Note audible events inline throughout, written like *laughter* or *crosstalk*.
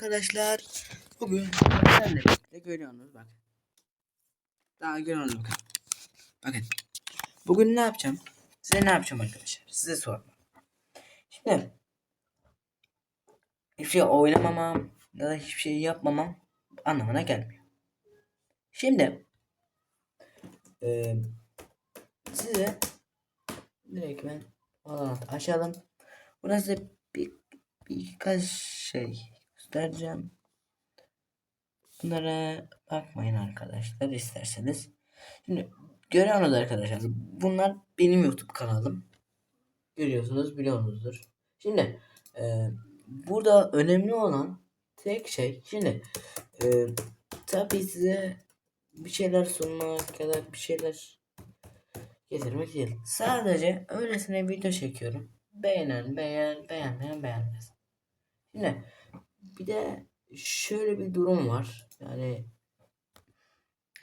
arkadaşlar. Bugün sizlerle birlikte görüyorsunuz bak. Daha görüyorsunuz bakın. Bakın. Bugün ne yapacağım? Size ne yapacağım arkadaşlar? Size sorma. Şimdi hiçbir şey oynamamam ya da hiçbir şey yapmamam anlamına gelmiyor. Şimdi eee size direkt ben açalım. Burası bir birkaç şey göstereceğim. Bunlara bakmayın arkadaşlar isterseniz. Şimdi görüyorsunuz arkadaşlar. Bunlar benim YouTube kanalım. Görüyorsunuz biliyorsunuzdur. Şimdi e, burada önemli olan tek şey şimdi e, tabii size bir şeyler sunmak ya da bir şeyler getirmek değil. Sadece öylesine video çekiyorum. Beğenen beğen, beğenmeyen beğenmez. Şimdi bir de şöyle bir durum var. Yani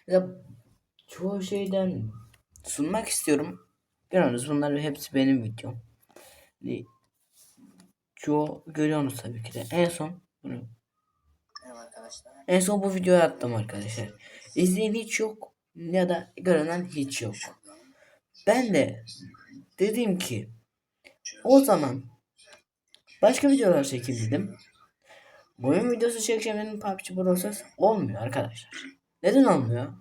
ya çoğu şeyden sunmak istiyorum. Görüyorsunuz bunlar hepsi benim videom. Yani çoğu görüyorsunuz tabii ki de. En son bunu en son bu videoyu attım arkadaşlar. İzleyen hiç yok ya da görünen hiç yok. Ben de dedim ki o zaman başka videolar dedim. Oyun videosu çekeceğim dedim PUBG Brosers olmuyor arkadaşlar. Neden olmuyor?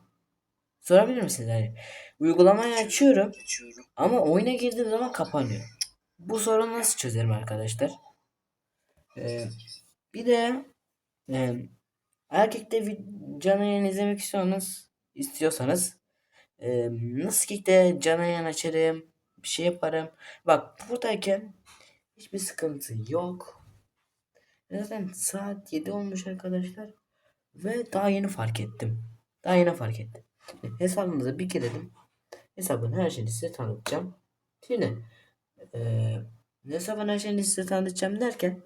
Sorabilir misiniz? Yani uygulamayı açıyorum ama oyuna girdiğim zaman kapanıyor. Bu sorunu nasıl çözerim arkadaşlar? Ee, bir de e, erkekte canlı yayın izlemek istiyorsanız istiyorsanız e, nasıl ki de canlı yayın açarım bir şey yaparım. Bak buradayken hiçbir sıkıntı yok. Zaten saat 7 olmuş arkadaşlar. Ve daha yeni fark ettim. Daha yeni fark ettim. Şimdi hesabımıza bir girelim. Hesabın her şeyini size tanıtacağım. Şimdi eee hesabın her şeyini size tanıtacağım derken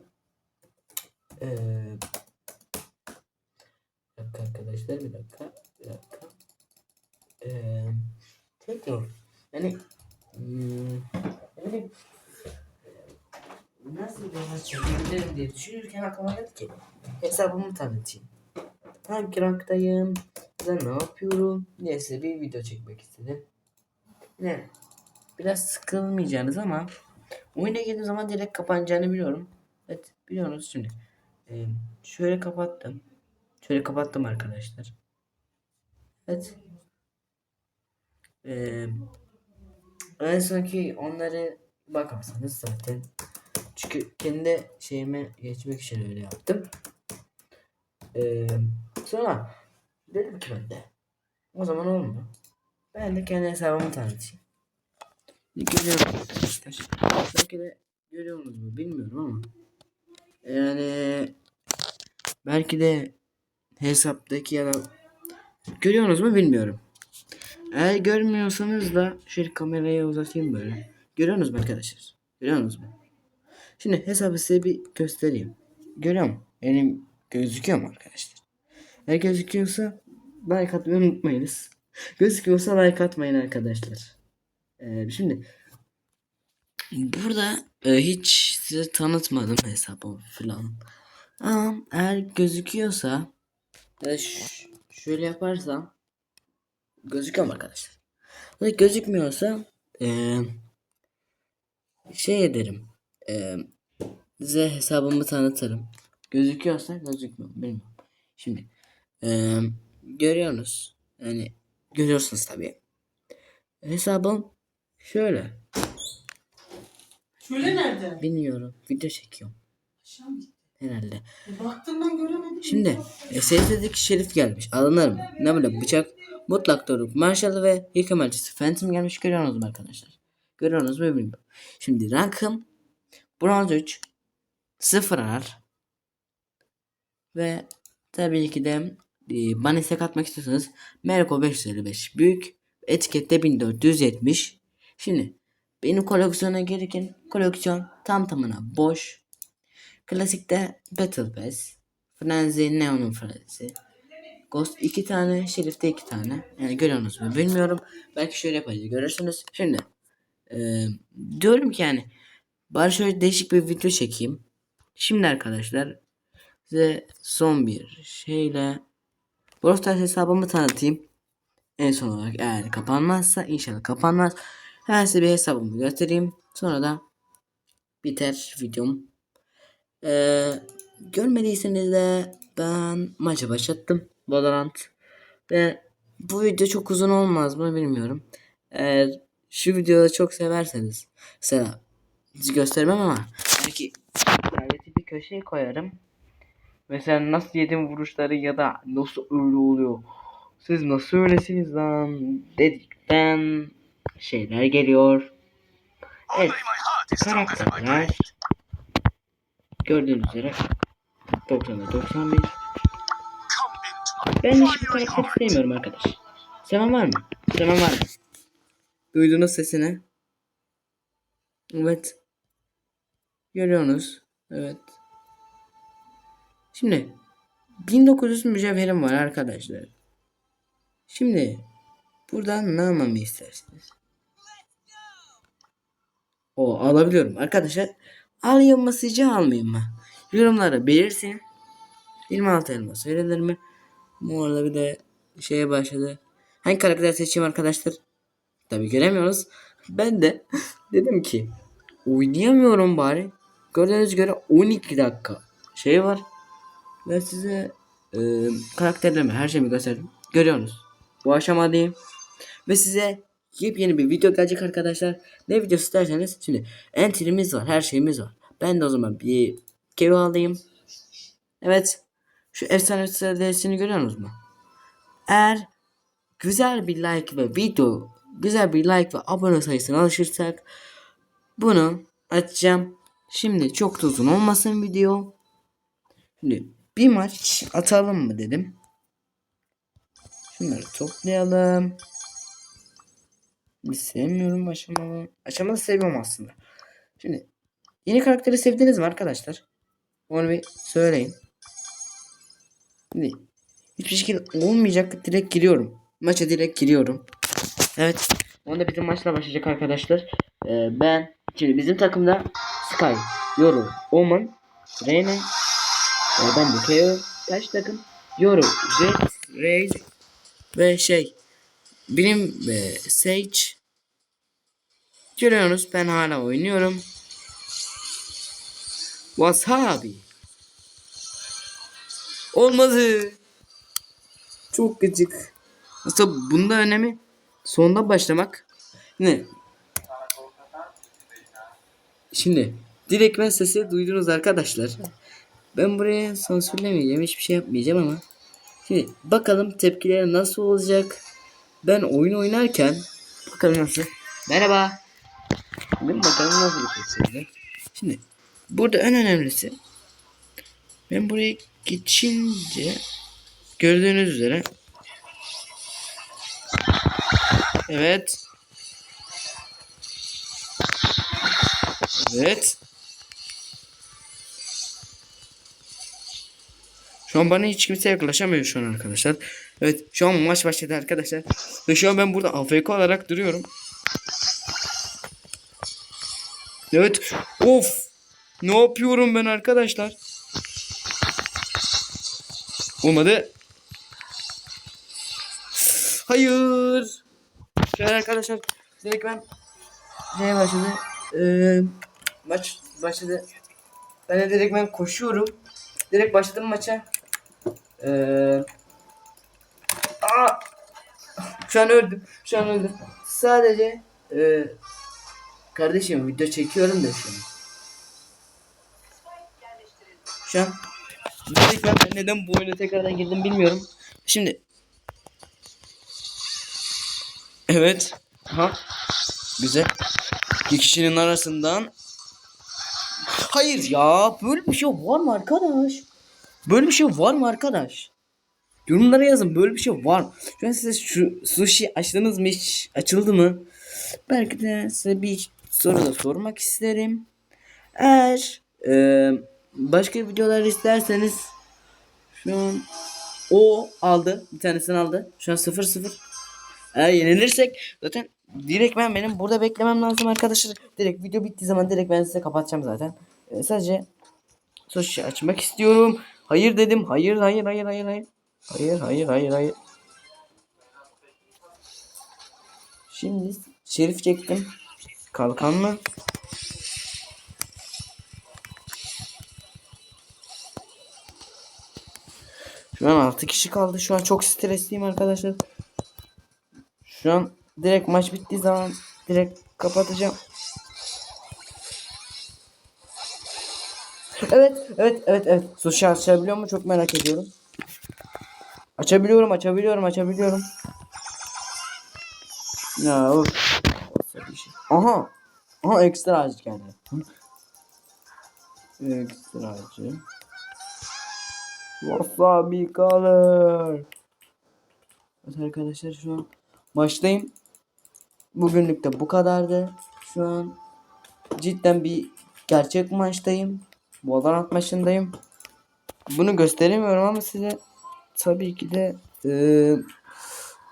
bir dakika arkadaşlar bir dakika bir dakika eee tekrar yani hmm, yani nasıl bir çekebilirim diye düşünürken aklıma geldi ki hesabımı tanıtayım. Hangi ranktayım? Ben ne yapıyorum? Neyse bir video çekmek istedim. Ne? Biraz sıkılmayacağınız ama oyuna girdiğim zaman direkt kapanacağını biliyorum. Evet biliyorsunuz şimdi. Ee, şöyle kapattım. Şöyle kapattım arkadaşlar. Evet. Ee, en sonki onları bakarsanız zaten çünkü kendi şeyime geçmek için öyle yaptım. Ee, sonra dedim ki ben de o zaman olmuyor. Ben de kendi hesabımı tanıtayım. Görüyorum arkadaşlar. Belki de görüyorsunuz mu bilmiyorum ama yani belki de hesaptaki ya da görüyorsunuz mu bilmiyorum. Eğer görmüyorsanız da şöyle kamerayı uzatayım böyle. Görüyorsunuz mu arkadaşlar? Görüyorsunuz mu? Şimdi hesabı size bir göstereyim. Görüyor musun? Benim gözüküyor mu arkadaşlar? Eğer gözüküyorsa like atmayı unutmayınız. Gözüküyorsa like atmayın arkadaşlar. Ee, şimdi burada e, hiç size tanıtmadım hesabımı falan. Ama eğer gözüküyorsa ş- şöyle yaparsam gözüküyor mu arkadaşlar? Gözükmüyorsa e, şey ederim. E, size hesabımı tanıtırım. Gözüküyorsa gözükmüyor. Bilmiyorum. Şimdi e, görüyorsunuz. Yani görüyorsunuz tabii. Hesabım şöyle. Şöyle nerede? Bilmiyorum. Video çekiyorum. Aşağı mı? Herhalde. E, Baktım ben göremedim. Şimdi SS'deki şerif gelmiş. Alınır mı? Ne böyle bıçak, mutlak doruk, marşalı ve ilk emelcisi Phantom gelmiş. Görüyorsunuz mu arkadaşlar? Görüyorsunuz mu bilmiyorum. Şimdi rankım bronz 3 0 ar ve tabii ki de e, bana istek atmak istiyorsanız Merko 555 büyük etikette 1470 şimdi benim koleksiyona gereken koleksiyon tam tamına boş. Klasikte Battle Pass Frenzy Neon'un Frenzy Ghost iki tane Şerif'te iki tane. Yani görüyorsunuz mu bilmiyorum. Belki şöyle yapacağız görürsünüz. Şimdi e, diyorum ki yani bari şöyle değişik bir video çekeyim şimdi arkadaşlar size son bir şeyle Brawl hesabımı tanıtayım. En son olarak eğer kapanmazsa inşallah kapanmaz. Hemen size bir hesabımı göstereyim. Sonra da biter videom. Ee, görmediyseniz de ben maça başlattım. Valorant. Ve bu video çok uzun olmaz mı bilmiyorum. Eğer şu videoyu çok severseniz mesela sizi göstermem ama belki ileride bir köşeye koyarım. Mesela nasıl yedim vuruşları ya da nasıl öyle oluyor. Siz nasıl öylesiniz lan dedikten şeyler geliyor. Evet. Karakterler gördüğünüz üzere 90'da 91 ben hiçbir karakter sevmiyorum arkadaş. Seven var mı? Seven var mı? Duydunuz sesini. Evet. Görüyorsunuz. Evet. Şimdi 1900 mücevherim var arkadaşlar. Şimdi buradan ne yapmamı istersiniz? O alabiliyorum arkadaşlar. Alayım mı sizce almayayım mı? Yorumlara belirsin. 26 elmas verilir mi? Bu arada bir de şeye başladı. Hangi karakter seçeyim arkadaşlar? Tabi göremiyoruz. Ben de *laughs* dedim ki oynayamıyorum bari. Gördüğünüz göre 12 dakika şey var. Ben size e, karakterlerimi her şeyimi gösterdim. Görüyorsunuz. Bu aşamadayım. Ve size yepyeni bir video gelecek arkadaşlar. Ne videosu isterseniz. Şimdi entrimiz var. Her şeyimiz var. Ben de o zaman bir kere alayım. Evet. Şu efsane stratejisini görüyorsunuz mu? Eğer güzel bir like ve video güzel bir like ve abone sayısına alışırsak bunu açacağım. Şimdi çok da uzun olmasın video. Şimdi bir maç atalım mı dedim. Şunları toplayalım. Bir sevmiyorum aşamalı. Aşamalı seviyorum aslında. Şimdi yeni karakteri sevdiniz mi arkadaşlar? Onu bir söyleyin. Şimdi hiçbir şekilde olmayacak direkt giriyorum. Maça direkt giriyorum. Evet. Onda bizim maçla başlayacak arkadaşlar. Ee, ben şimdi bizim takımda Sky, Yoru, Oman, ben de KO. Kaç takım? Yoru, Jet, Raze ve şey benim ve Sage Görüyorsunuz ben hala oynuyorum. Wasabi. Olmadı. Çok gıcık. Aslında bunda önemi sonda başlamak. Ne? Şimdi direktmen sesi duydunuz arkadaşlar. Ben buraya sansürlemeyeceğim. Hiçbir şey yapmayacağım ama. Şimdi bakalım tepkileri nasıl olacak. Ben oyun oynarken bakalım nasıl. Merhaba. Bugün bakalım nasıl bir olacak. Şimdi burada en önemlisi ben buraya geçince gördüğünüz üzere Evet. Evet. Şu an bana hiç kimse yaklaşamıyor şu an arkadaşlar. Evet şu an maç başladı arkadaşlar. Ve şu an ben burada AFK olarak duruyorum. Evet. Of. Ne yapıyorum ben arkadaşlar? Olmadı. Hayır. Şöyle arkadaşlar. Direkt ben şeye başladı. Ee, maç başladı. Ben de direkt ben koşuyorum. Direkt başladım maça. Ee, aa! Şu an öldüm. Şu an öldüm. Sadece e, kardeşim video çekiyorum da şu an. Şu an direkt ben neden bu oyuna tekrardan girdim bilmiyorum. Şimdi Evet. Ha. Güzel. İki kişinin arasından Hayır ya böyle bir şey var mı arkadaş? Böyle bir şey var mı arkadaş? Yorumlara yazın böyle bir şey var mı? Şu an size şu sushi açtınız mı hiç? Açıldı mı? Belki de size bir soru da sormak isterim. Eğer e, başka videolar isterseniz şu an o aldı. Bir tanesini aldı. Şu an 0-0. Eğer yenilirsek zaten direkt ben benim burada beklemem lazım arkadaşlar. Direkt video bittiği zaman direkt ben size kapatacağım zaten. Ee, sadece sushi açmak istiyorum. Hayır dedim. Hayır hayır hayır hayır hayır. Hayır hayır hayır hayır. Şimdi şerif çektim. Kalkan mı? Şu an 6 kişi kaldı. Şu an çok stresliyim arkadaşlar. Şu an direkt maç bittiği zaman direkt kapatacağım. Evet, evet, evet, evet. Sushi açabiliyor mu? Çok merak ediyorum. Açabiliyorum, açabiliyorum, açabiliyorum. Ya of. Aha. Aha ekstra acı geldi. Ekstra acı. Wasabi color. Evet arkadaşlar şu an maçtayım. Bugünlük de bu kadardı. Şu an cidden bir gerçek maçtayım. Valorant maçındayım. Bunu gösteremiyorum ama size tabii ki de eee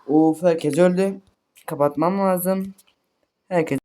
of herkes öldü. Kapatmam lazım. Herkes